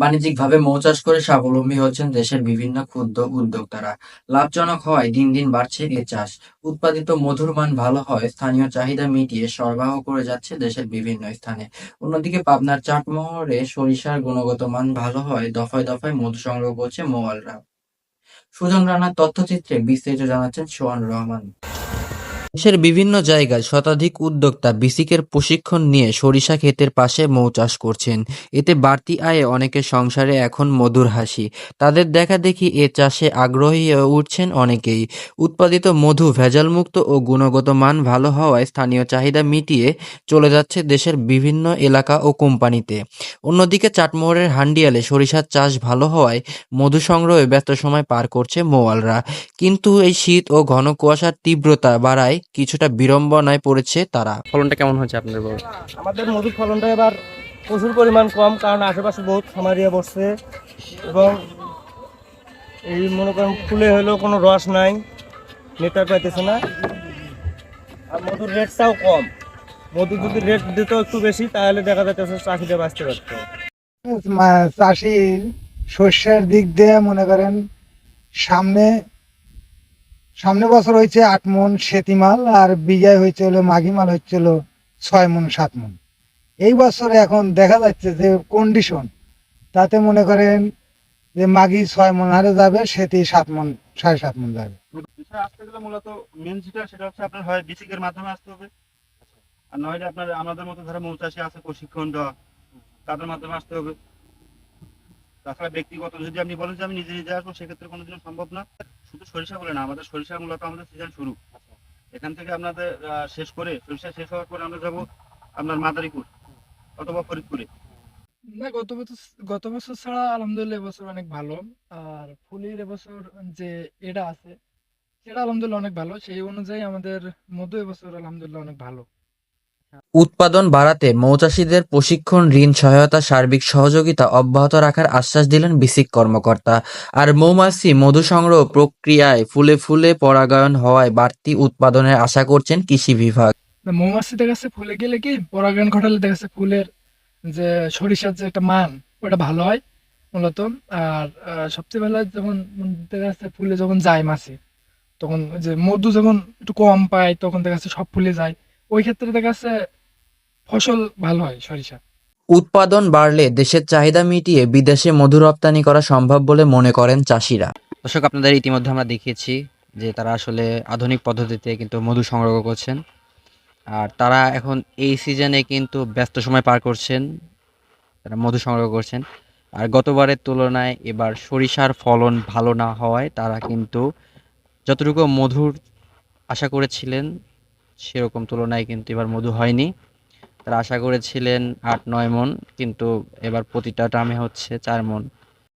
বাণিজ্যিকভাবে মৌ চাষ করে স্বাবলম্বী হচ্ছেন দেশের বিভিন্ন ক্ষুদ্র উদ্যোক্তারা। লাভজনক হওয়ায় দিন দিন বাড়ছে এ চাষ। উৎপাদিত মধুর মান ভালো হয় স্থানীয় চাহিদা মিটিয়ে সরবরাহ করে যাচ্ছে দেশের বিভিন্ন স্থানে। অন্যদিকে পাবনার চাটমোহরে সরিষার গুণগত মান ভালো হয় দফায় দফায় মধু সংগ্রহ করছে মৌয়ালরা। সুজন রানার তথ্যচিত্রে বিস্তারিত জানাচ্ছেন সোহান রহমান। দেশের বিভিন্ন জায়গায় শতাধিক উদ্যোক্তা বিসিকের প্রশিক্ষণ নিয়ে সরিষা ক্ষেতের পাশে মৌ চাষ করছেন। এতে বাড়তি আয়ে অনেকের সংসারে এখন মধুর হাসি। তাদের দেখাদেখি এ চাষে আগ্রহী হয়ে উঠছেন অনেকেই। উৎপাদিত মধু ভেজালমুক্ত ও গুণগত মান ভালো হওয়ায় স্থানীয় চাহিদা মিটিয়ে চলে যাচ্ছে দেশের বিভিন্ন এলাকা ও কোম্পানিতে। অন্যদিকে চাটমোহরের হান্ডিয়ালে সরিষার চাষ ভালো হওয়ায় মধু সংগ্রহে ব্যস্ত সময় পার করছে মৌয়ালরা। কিন্তু এই শীত ও ঘন কুয়াশার তীব্রতা বাড়ায় কিছুটা বিড়ম্বনায় পড়েছে তারা। ফলনটা কেমন হয়েছে আপনাদের বড়? আমাদের মধুর ফলনটা এবার প্রচুর পরিমাণ কম কারণ আশেপাশে বহুত খামারিয়া বসছে এবং এই মনে করেন ফুলে হলেও কোনো রস নাই নেতার পাইতেছে না আর মধুর রেটটাও কম মধু যদি রেট দিত একটু বেশি তাহলে দেখা যাচ্ছে চাষিটা বাঁচতে পারতো চাষি শস্যের দিক দিয়ে মনে করেন সামনে সামনে বছর হয়েছে আট মন সেতি মাল আর বিঘায় হয়েছে হলো মাঘি মাল হচ্ছিল ছয় মন, সাত মন। এই বছরে এখন দেখা যাচ্ছে যে কন্ডিশন তাতে মনে করেন যে মাঘি ছয় মন হারে যাবে, সেতি সাত মন, সাড়ে সাত মন যাবে। আসতে গেলে মূলত মেন যেটা, সেটা হচ্ছে আপনার হয় বিসিকের মাধ্যমে আসতে হবে। আর নইলে আপনার আমাদের মতো যারা মৌচাষী আছে, প্রশিক্ষণ দেওয়া, তাদের মাধ্যমে আসতে হবে। তাছাড়া ব্যক্তিগত যদি আপনি বলেন যে আমি নিজে নিজে আসব, সেক্ষেত্রে কোনোদিনও সম্ভব না। শুধু সরিষা বলে না, আমাদের সরিষা মূলত আমাদের সিজন শুরু। এখান থেকে আপনাদের শেষ করে, সরিষা শেষ হওয়ার পরে আমরা যাব আপনার মাদারীপুর অথবা ফরিদপুরে। না, গত বছর গত বছর ছাড়া আলহামদুলিল্লাহ এবছর অনেক ভালো। আর ফুলের এবছর যে এটা আছে, সেটা আলহামদুলিল্লাহ অনেক ভালো। সেই অনুযায়ী আমাদের মধু এবছর আলহামদুলিল্লাহ অনেক ভালো। উৎপাদন বাড়াতে মৌচাষীদের প্রশিক্ষণ, ঋণ সহায়তা, সার্বিক সহযোগিতা অব্যাহত রাখার আশ্বাস দিলেন বিসিক কর্মকর্তা। আর মৌমাছি মধু সংগ্রহ প্রক্রিয়ায় ফুলে ফুলে পরাগায়ন হওয়ায় বাড়তি উৎপাদনের আশা করছেন কৃষি বিভাগ। মৌমাছি দেখা ফুলে গেলে কি পরাগায়ন ঘটালে দেখা ফুলের যে সরিষার যে একটা মান, ওটা ভালো হয় মূলত। আর সবচেয়ে ভালো যখন দেখা ফুলে যখন যায় মাছি, তখন যে মধু যখন একটু কম পায় তখন দেখা সব ফুলে যায়। ওই ক্ষেত্রে দেখা যাচ্ছে ফসল ভালো হয় সরিষা। উৎপাদন বাড়লে দেশের চাহিদা মিটিয়ে বিদেশে মধু রপ্তানি করা সম্ভব বলে মনে করেন চাষিরা। দর্শক আপনাদের ইতিমধ্যে আমরা দেখিয়েছি যে তারা আসলে আধুনিক পদ্ধতিতে কিন্তু মধু সংগ্রহ করছেন। আর তারা এখন এই সিজনে কিন্তু ব্যস্ত সময় পার করছেন। তারা মধু সংগ্রহ করছেন। আর গতবারের তুলনায় এবার সরিষার ফলন ভালো না হওয়ায় তারা কিন্তু যতটুকু মধুর আশা করেছিলেন সেরকম তুলনায় কিন্তু এবার মধু হয়নি। তারা আশা করেছিলেন আট, নয় মন, কিন্তু এবার প্রতিটা টার্মে হচ্ছে চার মন।